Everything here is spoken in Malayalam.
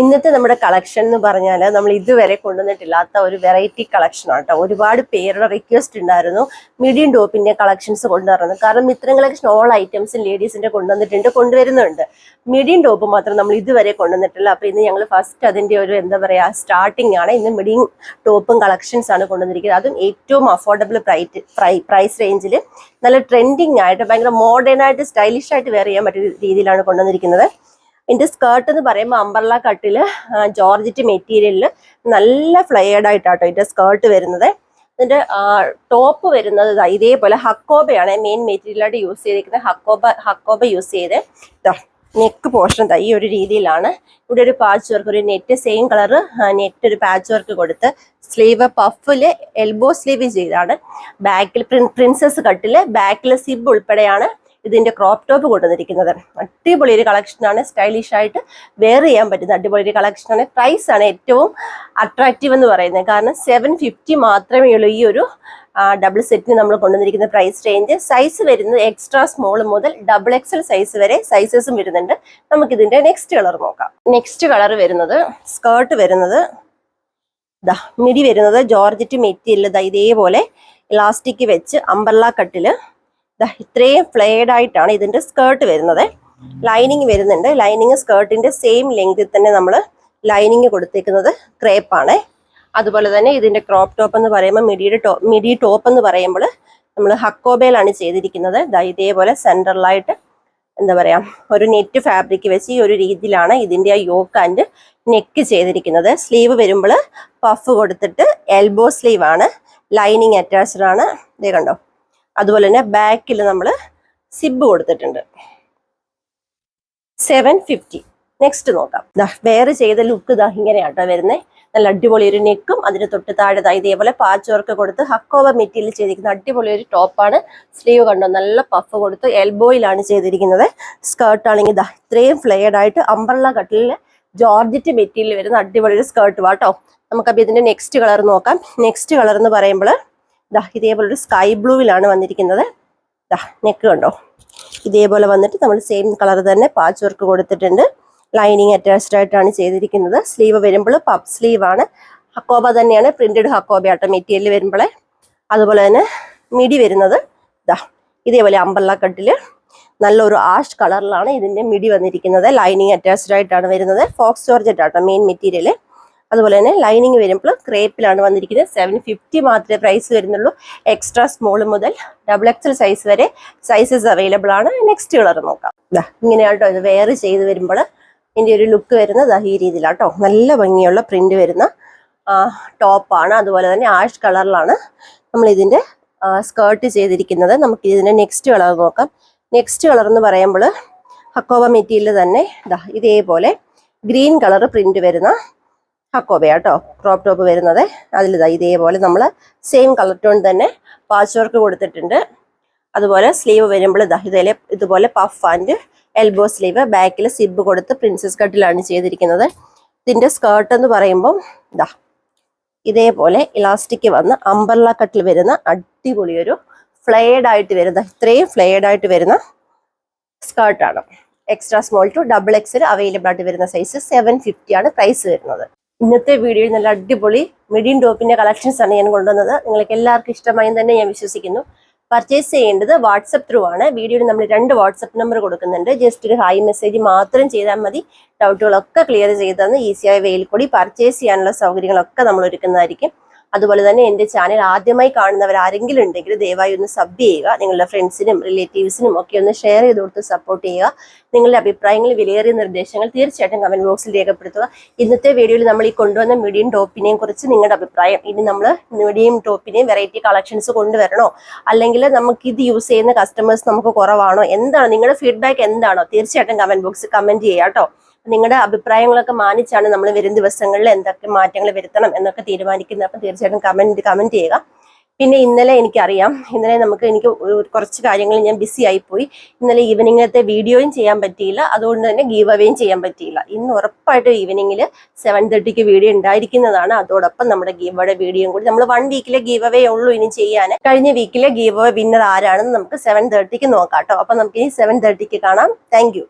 ഇന്നത്തെ നമ്മുടെ കളക്ഷൻ എന്ന് പറഞ്ഞാൽ നമ്മൾ ഇതുവരെ കൊണ്ടുവന്നിട്ടില്ലാത്ത ഒരു വെറൈറ്റി കളക്ഷൻ ആട്ടോ ഒരുപാട് പേരുടെ റിക്വസ്റ്റ് ഉണ്ടായിരുന്നു. മീഡിയം ടോപ്പിന്റെ കളക്ഷൻസ് കൊണ്ടുവരുന്നത് കാരണം ഇത്തരം കളക്ഷൻ ഓൾ ഐറ്റംസും ലേഡീസിന്റെ കൊണ്ടുവന്നിട്ടുണ്ട് കൊണ്ടുവരുന്നുണ്ട്. മീഡിയം ടോപ്പ് മാത്രം നമ്മൾ ഇതുവരെ കൊണ്ടുവന്നിട്ടില്ല. അപ്പൊ ഇന്ന് ഞങ്ങൾ ഫസ്റ്റ് അതിന്റെ ഒരു എന്താ പറയാ സ്റ്റാർട്ടിംഗ് ആണ്. ഇന്ന് മീഡിയം ടോപ്പും കളക്ഷൻസ് ആണ് കൊണ്ടുവന്നിരിക്കുന്നത്. അതും ഏറ്റവും അഫോർഡബിൾ പ്രൈസ് റേഞ്ചിൽ നല്ല ട്രെൻഡിങ് ആയിട്ട് ഭയങ്കര മോഡേൺ ആയിട്ട് സ്റ്റൈലിഷ് ആയിട്ട് വെയർ ചെയ്യാൻ പറ്റുന്ന രീതിയിലാണ് കൊണ്ടുവന്നിരിക്കുന്നത്. ഇതിന്റെ സ്കേർട്ട് എന്ന് പറയുമ്പോൾ അമ്പർല കട്ടിൽ ജോർജറ്റ് മെറ്റീരിയലിൽ നല്ല ഫ്ലെയർഡ് ആയിട്ടാട്ടോ ഇതിന്റെ സ്കേർട്ട് വരുന്നത്. ഇതിന്റെ ടോപ്പ് വരുന്നത് ഇതേപോലെ ഹക്കോബയാണ് മെയിൻ മെറ്റീരിയലായിട്ട് യൂസ് ചെയ്തിരിക്കുന്നത്. ഹക്കോബ ഹക്കോബ യൂസ് ചെയ്ത് നെക്ക് പോർഷൻ ഈ ഒരു രീതിയിലാണ്. ഇവിടെ ഒരു പാച്ച് വർക്ക് ഒരു നെറ്റ് സെയിം കളർ നെറ്റ് ഒരു പാച്ച് വർക്ക് കൊടുത്ത് സ്ലീവ് പഫിൽ എൽബോ സ്ലീവ് ചെയ്താണ്. ബാക്കിൽ പ്രിൻസസ് കട്ടിൽ ബാക്കിൽ സിബ് ഉൾപ്പെടെയാണ് ഇതിന്റെ ക്രോപ്പ് ടോപ്പ് കൊണ്ടുവന്നിരിക്കുന്നത്. അടിപൊളി ഒരു കളക്ഷനാണ് സ്റ്റൈലിഷ് ആയിട്ട് വെയർ ചെയ്യാൻ പറ്റുന്ന അടിപൊളി ഒരു കളക്ഷനാണ് പ്രൈസ് ആണ് ഏറ്റവും അട്രാക്റ്റീവ് എന്ന് പറയുന്നത്. കാരണം സെവൻ ഫിഫ്റ്റി മാത്രമേ ഉള്ളൂ ഈ ഒരു ഡബിൾ സെറ്റിന് നമ്മൾ കൊണ്ടുവന്നിരിക്കുന്ന പ്രൈസ് റേഞ്ച് സൈസ് വരുന്നത് എക്സ്ട്രാ സ്മോൾ മുതൽ ഡബിൾ എക്സൽ സൈസ് വരെ സൈസസും വരുന്നുണ്ട്. നമുക്ക് ഇതിന്റെ നെക്സ്റ്റ് കളർ നോക്കാം. നെക്സ്റ്റ് കളർ വരുന്നത് സ്കേർട്ട് വരുന്നത്. ദാ മിടി വരുന്നത് ജോർജറ്റ് മെറ്റീരിയൽ ദാ ഇതേപോലെ ഇലാസ്റ്റിക് വെച്ച് അമ്പർല കട്ടിൽ ദാ ഇത്രയും ഫ്ലെയർഡ് ആയിട്ടാണ് ഇതിന്റെ സ്കേർട്ട് വരുന്നത്. ലൈനിങ് വരുന്നുണ്ട്. ലൈനിങ് സ്കേർട്ടിന്റെ സെയിം ലെങ്തിൽ തന്നെ നമ്മൾ ലൈനിങ് കൊടുത്തേക്കുന്നത് ക്രേപ്പാണ് അതുപോലെ തന്നെ ഇതിന്റെ ക്രോപ്പ് ടോപ്പ് എന്ന് പറയുമ്പോൾ മിഡിയുടെ ടോ മിഡി ടോപ്പ് എന്ന് പറയുമ്പോൾ നമ്മൾ ഹക്കോബേലാണ് ചെയ്തിരിക്കുന്നത്. ഇതേപോലെ സെൻട്രലായിട്ട് എന്താ പറയാ ഒരു നെറ്റ് ഫാബ്രിക് വെച്ച് ഈ ഒരു രീതിയിലാണ് ഇതിന്റെ ആ യോക്ക് ആൻഡ് നെക്ക് ചെയ്തിരിക്കുന്നത്. സ്ലീവ് വരുമ്പോൾ പഫ് കൊടുത്തിട്ട് എൽബോ സ്ലീവ് ആണ്. ലൈനിങ് അറ്റാച്ച്ഡ് ആണ്. ഇതേ കണ്ടോ? അതുപോലെ തന്നെ ബാക്കിൽ നമ്മൾ സിബ് കൊടുത്തിട്ടുണ്ട്. സെവൻ ഫിഫ്റ്റി നെക്സ്റ്റ് നോക്കാം. വേറെ ചെയ്ത ലുക്ക് ഇതാ ഇങ്ങനെയാട്ടോ വരുന്നത് നല്ല അടിപൊളി ഒരു നെക്കും അതിന് തൊട്ട് താഴെ ഇതേപോലെ പാച്ച് വർക്ക് കൊടുത്ത് ഹക്കോവ മെറ്റീരിയൽ ചെയ്തിരിക്കുന്ന അടിപൊളി ഒരു ടോപ്പാണ് സ്ലീവ് കണ്ടോ നല്ല പഫ് കൊടുത്ത് എൽബോയിലാണ് ചെയ്തിരിക്കുന്നത്. സ്കേർട്ട് ആണെങ്കിൽ ദാ ഇത്രയും ഫ്ലെയർഡ് ആയിട്ട് അമ്പർല കട്ടിലിൽ ജോർജറ്റ് മെറ്റീരിയൽ വരുന്ന അടിപൊളി ഒരു സ്കേർട്ട് വാട്ടോ നമുക്കപ്പോൾ ഇതിന്റെ നെക്സ്റ്റ് കളർ നോക്കാം. നെക്സ്റ്റ് കളർ എന്ന് പറയുമ്പോൾ ദാ ഇതേപോലെ ഒരു സ്കൈ ബ്ലൂവിലാണ് വന്നിരിക്കുന്നത്. ദാ നെക്ക് കണ്ടോ? ഇതേപോലെ വന്നിട്ട് നമ്മൾ സെയിം കളർ തന്നെ പാച്ച് വർക്ക് കൊടുത്തിട്ടുണ്ട്. ലൈനിങ് അറ്റാച്ച്ഡ് ആയിട്ടാണ് ചെയ്തിരിക്കുന്നത്. സ്ലീവ് വരുമ്പോൾ പപ്പ് സ്ലീവ് ആണ്. ഹക്കോബ തന്നെയാണ് പ്രിന്റഡ് ഹക്കോബ ആട്ടോ മെറ്റീരിയൽ വരുമ്പോൾ അതുപോലെ തന്നെ മിടി വരുന്നത്. ദാ ഇതേപോലെ അമ്പല്ല കട്ടിൽ നല്ലൊരു ആഷ് കളറിലാണ് ഇതിന്റെ മിടി വന്നിരിക്കുന്നത്. ലൈനിങ് അറ്റാച്ച്ഡ് ആയിട്ടാണ് വരുന്നത്. ഫോക്സ് ജോർജറ്റ് ആട്ടോ മെയിൻ മെറ്റീരിയൽ അതുപോലെ തന്നെ ലൈനിങ് വരുമ്പോൾ ക്രേപ്പിലാണ് വന്നിരിക്കുന്നത്. സെവൻ ഫിഫ്റ്റി മാത്രമേ പ്രൈസ് വരുന്നുള്ളൂ. എക്സ്ട്രാ സ്മോൾ മുതൽ ഡബിൾ എക്സൽ സൈസ് വരെ സൈസസ് അവൈലബിൾ ആണ്. നെക്സ്റ്റ് കളർ നോക്കാം. ദാ ഇങ്ങനെയാട്ടോ ഇത് വെയർ ചെയ്ത് വരുമ്പോൾ ഇതിന്റെ ഒരു ലുക്ക് വരുന്നത്. ഈ രീതിയിലാട്ടോ നല്ല ഭംഗിയുള്ള പ്രിന്റ് വരുന്ന ടോപ്പാണ് അതുപോലെ തന്നെ ആഷ് കളറിലാണ് നമ്മൾ ഇതിന്റെ സ്കേർട്ട് ചെയ്തിരിക്കുന്നത്. നമുക്ക് ഇതിന്റെ നെക്സ്റ്റ് കളർ നോക്കാം. നെക്സ്റ്റ് കളർ എന്ന് പറയുമ്പോൾ ഹക്കോവ മെറ്റീരിയൽ തന്നെ. ഇതേപോലെ ഗ്രീൻ കളർ പ്രിന്റ് വരുന്ന ഹക്കോബയാട്ടോ ക്രോപ്പ് ടോപ്പ് വരുന്നത്. അതിലിതാ ഇതാ ഇതേപോലെ നമ്മൾ സെയിം കളർ ടോൺ തന്നെ പാച്ച് വർക്ക് കൊടുത്തിട്ടുണ്ട്. അതുപോലെ സ്ലീവ് വരുമ്പോൾ ഇതാ ഇതേ ഇതുപോലെ പഫ് ആൻഡ് എൽബോ സ്ലീവ് ബാക്കിൽ സിബ് കൊടുത്ത് പ്രിൻസസ് കട്ടിലാണ് ചെയ്തിരിക്കുന്നത്. ഇതിന്റെ സ്കേർട്ട് എന്ന് പറയുമ്പം ഇതാ ഇതേപോലെ ഇലാസ്റ്റിക് വന്ന് അമ്പർല കട്ടിൽ വരുന്ന അടിപൊളിയൊരു ഫ്ലെയർഡ് ആയിട്ട് വരുന്ന ഇത്രയും ഫ്ലെയർഡ് ആയിട്ട് വരുന്ന സ്കേർട്ടാണ് extra small to double XL available ആയിട്ട് വരുന്ന സൈസ് സെവൻ ആണ് പ്രൈസ് വരുന്നത്. ഇന്നത്തെ വീഡിയോയിൽ നല്ല അടിപൊളി മിഡിയം ടോപ്പിന്റെ കളക്ഷൻസ് ആണ് ഞാൻ കൊണ്ടുവന്നത്. നിങ്ങൾക്ക് എല്ലാവർക്കും ഇഷ്ടമായി തന്നെ ഞാൻ വിശ്വസിക്കുന്നു. പർച്ചേസ് ചെയ്യേണ്ടത് വാട്സപ്പ് ത്രൂ ആണ്. വീഡിയോയിൽ നമ്മൾ രണ്ട് വാട്സപ്പ് നമ്പർ കൊടുക്കുന്നുണ്ട്. ജസ്റ്റ് ഒരു ഹൈ മെസ്സേജ് മാത്രം ചെയ്താൽ മതി. ഡൗട്ടുകളൊക്കെ ക്ലിയർ ചെയ്ത് തന്ന് ഈസിയായ വെയിൽ കൂടി പർച്ചേസ് ചെയ്യാനുള്ള സൗകര്യങ്ങളൊക്കെ നമ്മൾ ഒരുക്കുന്നതായിരിക്കും. അതുപോലെ തന്നെ എന്റെ ചാനൽ ആദ്യമായി കാണുന്നവർ ആരെങ്കിലും ഉണ്ടെങ്കിൽ ദയവായി ഒന്ന് സബ് ചെയ്യുക. നിങ്ങളുടെ ഫ്രണ്ട്സിനും റിലേറ്റീവ്സിനും ഒക്കെ ഒന്ന് ഷെയർ ചെയ്ത് കൊടുത്ത് സപ്പോർട്ട് ചെയ്യുക. നിങ്ങളുടെ അഭിപ്രായങ്ങൾ വിലയേറിയ നിർദ്ദേശങ്ങൾ തീർച്ചയായിട്ടും കമന്റ് ബോക്സിൽ രേഖപ്പെടുത്തുക. ഇന്നത്തെ വീഡിയോയിൽ നമ്മൾ ഈ കൊണ്ടുവന്ന മീഡിയം ടോപ്പിനെയും കുറിച്ച് നിങ്ങളുടെ അഭിപ്രായം. ഇനി നമ്മൾ മീഡിയം ടോപ്പിനെയും വെറൈറ്റി കളക്ഷൻസ് കൊണ്ടുവരണോ? അല്ലെങ്കിൽ നമുക്ക് ഇത് യൂസ് ചെയ്യുന്ന കസ്റ്റമേഴ്സ് നമുക്ക് കുറവാണോ? എന്താണ്? നിങ്ങളുടെ ഫീഡ്ബാക്ക് എന്താണോ? തീർച്ചയായിട്ടും കമന്റ് ബോക്സിൽ കമന്റ് ചെയ്യാം കേട്ടോ. നിങ്ങളുടെ അഭിപ്രായങ്ങളൊക്കെ മാനിച്ചാണ് നമ്മൾ വരും ദിവസങ്ങളിൽ എന്തൊക്കെ മാറ്റങ്ങൾ വരുത്തണം എന്നൊക്കെ തീരുമാനിക്കുന്നത്. അപ്പം തീർച്ചയായിട്ടും കമന്റ് കമന്റ് ചെയ്യുക. പിന്നെ ഇന്നലെ എനിക്കറിയാം ഇന്നലെ നമുക്ക് എനിക്ക് കുറച്ച് കാര്യങ്ങൾ ഞാൻ ബിസി ആയിപ്പോയി. ഇന്നലെ ഈവനിങ്ങത്തെ വീഡിയോയും ചെയ്യാൻ പറ്റിയില്ല. അതുകൊണ്ട് തന്നെ ഗീവ് അവേയും ചെയ്യാൻ പറ്റിയില്ല. ഇന്ന് ഉറപ്പായിട്ടും ഈവനിങ്ങിൽ സെവൻ തേർട്ടിക്ക് വീഡിയോ ഉണ്ടായിരിക്കുന്നതാണ്. അതോടൊപ്പം നമ്മുടെ ഗീവ് അവയുടെ വീഡിയോയും കൂടി. നമ്മൾ വൺ വീക്കിലെ ഗീവ് അവേ ഉള്ളൂ ഇനി ചെയ്യാൻ. കഴിഞ്ഞ വീക്കിലെ ഗീവ് അവേ വിന്നർ ആരാണെന്ന് നമുക്ക് സെവൻ തേർട്ടിക്ക് നോക്കാം കേട്ടോ. അപ്പം നമുക്ക് ഇനി സെവൻ തേർട്ടിക്ക് കാണാം. താങ്ക്